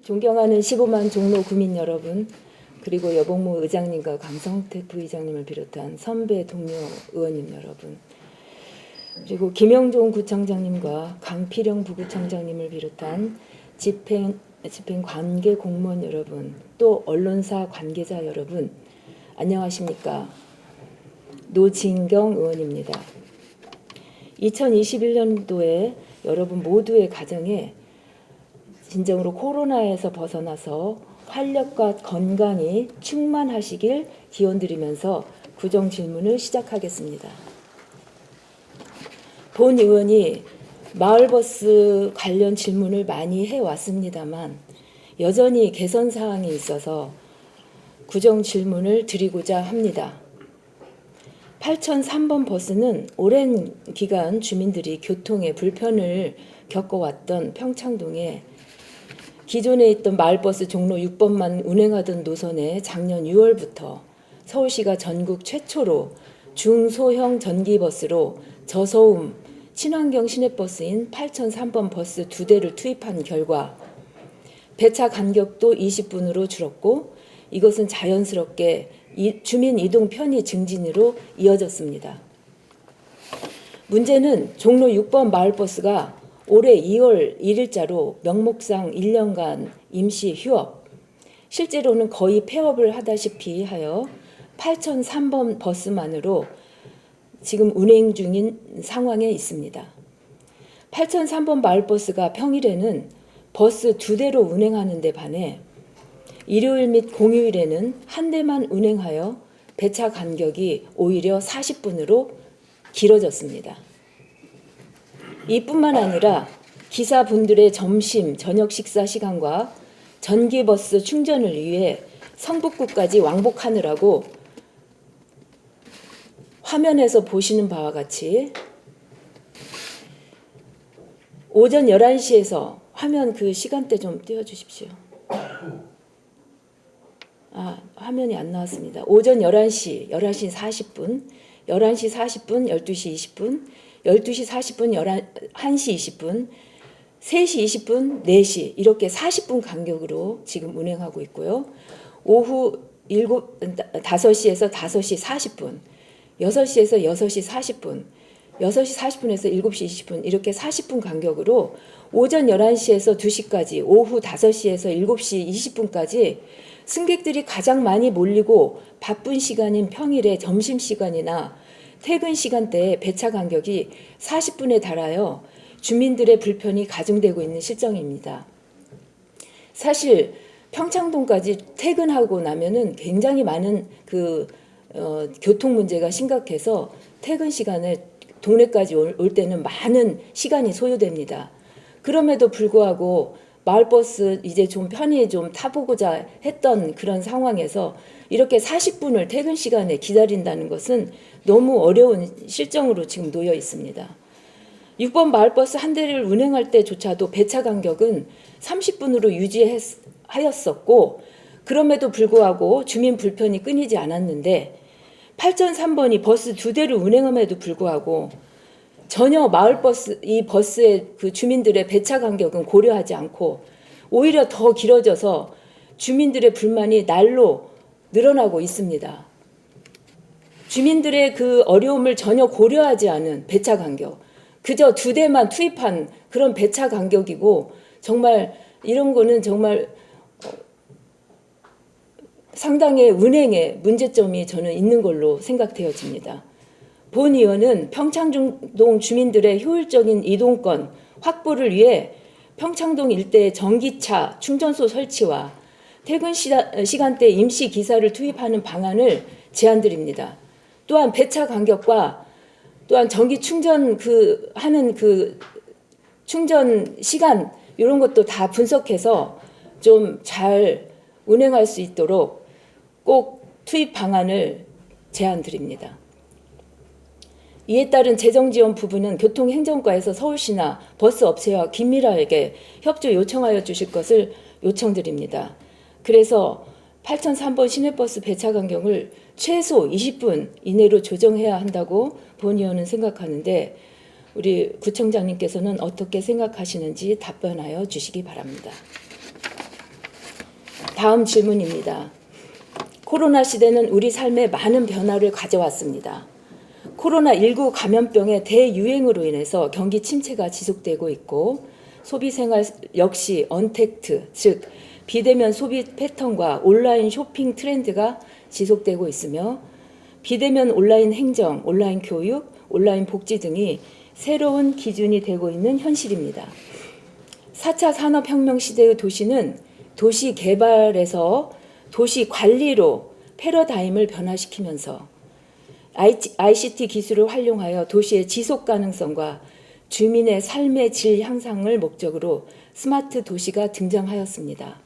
존경하는 15만 종로 구민 여러분, 그리고 여봉무 의장님과 강성태 부의장님을 비롯한 선배 동료 의원님 여러분, 그리고 김영종 구청장님과 강필영 부구청장님을 비롯한 집행, 집행 관계 공무원 여러분, 또 언론사 관계자 여러분, 안녕하십니까. 노진경 의원입니다. 2021년도에 여러분 모두의 가정에 진정으로 코로나에서 벗어나서 활력과 건강이 충만하시길 기원드리면서 구정 질문을 시작하겠습니다. 본 의원이 마을버스 관련 질문을 많이 해왔습니다만 여전히 개선 사항이 있어서 구정 질문을 드리고자 합니다. 8003번 버스는 오랜 기간 주민들이 교통에 불편을 겪어왔던 평창동에 기존에 있던 마을버스 종로 6번만 운행하던 노선에 작년 6월부터 서울시가 전국 최초로 중소형 전기버스로 저소음 친환경 시내버스인 8003번 버스 두 대를 투입한 결과 배차 간격도 20분으로 줄었고 이것은 자연스럽게 이- 주민 이동 편의 증진으로 이어졌습니다. 문제는 종로 6번 마을버스가 올해 2월 1일자로 명목상 1년간 임시 휴업, 실제로는 거의 폐업을 하다시피 하여 8003번 버스만으로 지금 운행 중인 상황에 있습니다. 8003번 마을버스가 평일에는 버스 두 대로 운행하는 데 반해 일요일 및 공휴일에는 한 대만 운행하여 배차 간격이 오히려 40분으로 길어졌습니다. 이뿐만 아니라 기사분들의 점심, 저녁 식사 시간과 전기버스 충전을 위해 성북구까지 왕복하느라고 화면에서 보시는 바와 같이 오전 11시에서 화면 그 시간대 좀 띄워주십시오. 아, 화면이 안 나왔습니다. 오전 11시, 11시 40분, 11시 40분, 12시 20분, 12시 40분, 11시 20분, 3시 20분, 4시 이렇게 40분 간격으로 지금 운행하고 있고요. 오후 7, 5시에서 5시 40분, 6시에서 6시 40분, 6시 40분에서 7시 20분 이렇게 40분 간격으로 오전 11시에서 2시까지 오후 5시에서 7시 20분까지 승객들이 가장 많이 몰리고 바쁜 시간인 평일에 점심시간이나 퇴근 시간대에 배차 간격이 40분에 달하여 주민들의 불편이 가중되고 있는 실정입니다. 사실 평창동까지 퇴근하고 나면은 굉장히 많은 그 어, 교통 문제가 심각해서 퇴근 시간에 동네까지 올, 올 때는 많은 시간이 소요됩니다. 그럼에도 불구하고 마을버스 이제 좀 편히 좀 타보고자 했던 그런 상황에서 이렇게 40분을 퇴근 시간에 기다린다는 것은 너무 어려운 실정으로 지금 놓여 있습니다. 6번 마을버스 한 대를 운행할 때조차도 배차 간격은 30분으로 유지하였었고 그럼에도 불구하고 주민 불편이 끊이지 않았는데 8003번이 버스 두 대를 운행함에도 불구하고 전혀 마을버스 이 버스의 그 주민들의 배차 간격은 고려하지 않고 오히려 더 길어져서 주민들의 불만이 날로 늘어나고 있습니다. 주민들의 그 어려움을 전혀 고려하지 않은 배차 간격, 그저 두 대만 투입한 그런 배차 간격이고 정말 이런 거는 정말 어, 상당히 운행에 문제점이 저는 있는 걸로 생각되어집니다. 본 의원은 평창동 주민들의 효율적인 이동권 확보를 위해 평창동 일대 전기차 충전소 설치와 퇴근 시간대 임시 기사를 투입하는 방안을 제안드립니다. 또한 배차 간격과 또한 전기 충전 그 하는 그 충전 시간 이런 것도 다 분석해서 좀 잘 운행할 수 있도록 꼭 투입 방안을 제안드립니다. 이에 따른 재정 지원 부분은 교통행정과에서 서울시나 버스 업체와 긴밀하게 협조 요청하여 주실 것을 요청드립니다. 그래서 8003번 시내버스 배차 간격을 최소 20분 이내로 조정해야 한다고 본 의원은 생각하는데 우리 구청장님께서는 어떻게 생각하시는지 답변하여 주시기 바랍니다. 다음 질문입니다. 코로나 시대는 우리 삶에 많은 변화를 가져왔습니다. 코로나19 감염병의 대유행으로 인해서 경기 침체가 지속되고 있고 소비 생활 역시 언택트, 즉 비대면 소비 패턴과 온라인 쇼핑 트렌드가 지속되고 있으며 비대면 온라인 행정, 온라인 교육, 온라인 복지 등이 새로운 기준이 되고 있는 현실입니다. 4차 산업혁명 시대의 도시는 도시 개발에서 도시 관리로 패러다임을 변화시키면서 ICT 기술을 활용하여 도시의 지속 가능성과 주민의 삶의 질 향상을 목적으로 스마트 도시가 등장하였습니다.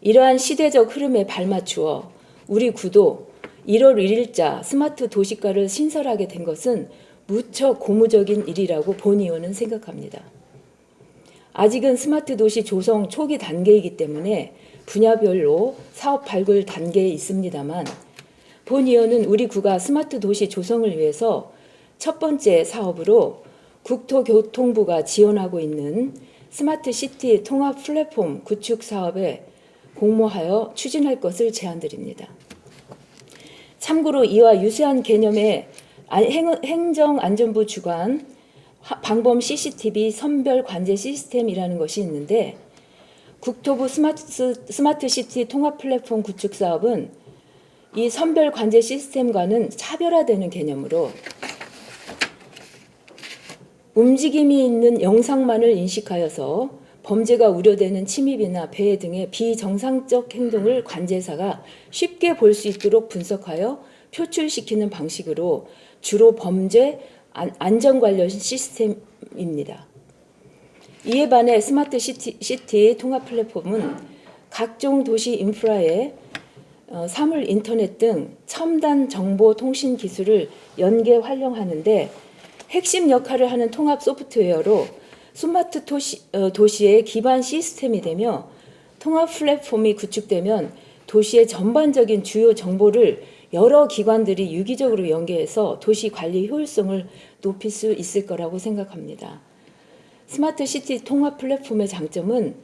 이러한 시대적 흐름에 발맞추어 우리 구도 1월 1일자 스마트 도시가를 신설하게 된 것은 무척 고무적인 일이라고 본 의원은 생각합니다. 아직은 스마트 도시 조성 초기 단계이기 때문에 분야별로 사업 발굴 단계에 있습니다만 본 의원은 우리 구가 스마트 도시 조성을 위해서 첫 번째 사업으로 국토교통부가 지원하고 있는 스마트 시티 통합 플랫폼 구축 사업에 공모하여 추진할 것을 제안드립니다. 참고로 이와 유사한 개념의 행- 행정안전부 주관 하- 방범 CCTV 선별 관제 시스템이라는 것이 있는데 국토부 스마트, 스마트 시티 통합 플랫폼 구축 사업은 이 선별 관제 시스템과는 차별화되는 개념으로 움직임이 있는 영상만을 인식하여서 범죄가 우려되는 침입이나 배회 등의 비정상적 행동을 관제사가 쉽게 볼 수 있도록 분석하여 표출시키는 방식으로 주로 범죄 안- 안전 관련 시스템입니다. 이에 반해 스마트 시티, 시티 통합 플랫폼은 각종 도시 인프라에 어, 사물 인터넷 등 첨단 정보 통신 기술을 연계 활용하는데 핵심 역할을 하는 통합 소프트웨어로 스마트 도시, 어, 도시의 기반 시스템이 되며 통합 플랫폼이 구축되면 도시의 전반적인 주요 정보를 여러 기관들이 유기적으로 연계해서 도시 관리 효율성을 높일 수 있을 거라고 생각합니다. 스마트 시티 통합 플랫폼의 장점은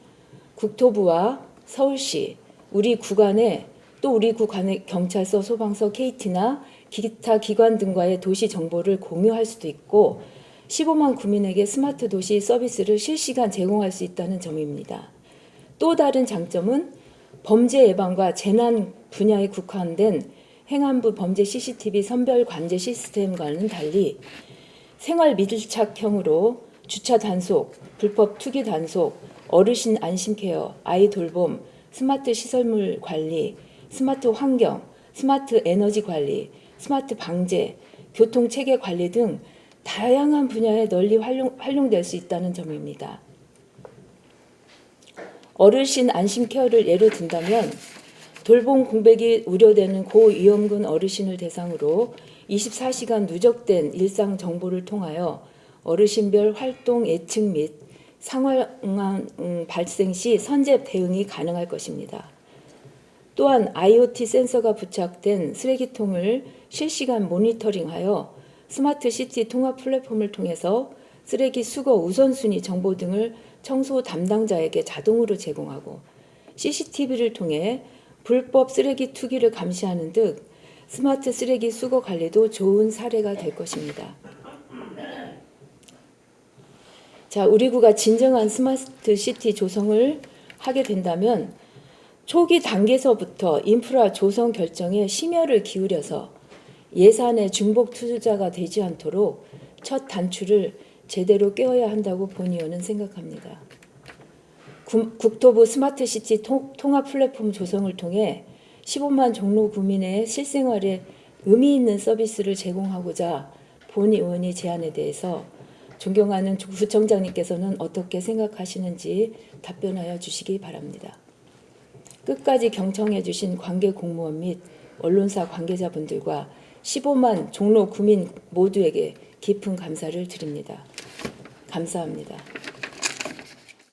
국토부와 서울시, 우리 구간에 또 우리 구간의 경찰서, 소방서, KT나 기타 기관 등과의 도시 정보를 공유할 수도 있고 15만 구민에게 스마트 도시 서비스를 실시간 제공할 수 있다는 점입니다. 또 다른 장점은 범죄 예방과 재난 분야에 국한된 행안부 범죄 CCTV 선별 관제 시스템과는 달리 생활 밀착형으로 주차 단속, 불법 투기 단속, 어르신 안심 케어, 아이 돌봄, 스마트 시설물 관리, 스마트 환경, 스마트 에너지 관리, 스마트 방제, 교통 체계 관리 등 다양한 분야에 널리 활용, 활용될 수 있다는 점입니다. 어르신 안심 케어를 예로 든다면 돌봄 공백이 우려되는 고위험군 어르신을 대상으로 24시간 누적된 일상 정보를 통하여 어르신별 활동 예측 및 상황 음, 발생 시 선제 대응이 가능할 것입니다. 또한 IoT 센서가 부착된 쓰레기통을 실시간 모니터링하여 스마트 시티 통합 플랫폼을 통해서 쓰레기 수거 우선순위 정보 등을 청소 담당자에게 자동으로 제공하고 CCTV를 통해 불법 쓰레기 투기를 감시하는 등 스마트 쓰레기 수거 관리도 좋은 사례가 될 것입니다. 자, 우리 구가 진정한 스마트 시티 조성을 하게 된다면 초기 단계서부터 인프라 조성 결정에 심혈을 기울여서 예산의 중복 투자가 되지 않도록 첫 단추를 제대로 꿰어야 한다고 본 의원은 생각합니다. 국토부 스마트시티 통합 플랫폼 조성을 통해 15만 종로 구민의 실생활에 의미 있는 서비스를 제공하고자 본 의원이 제안에 대해서 존경하는 구청장님께서는 어떻게 생각하시는지 답변하여 주시기 바랍니다. 끝까지 경청해 주신 관계 공무원 및 언론사 관계자분들과 15만 종로 구민 모두에게 깊은 감사를 드립니다. 감사합니다.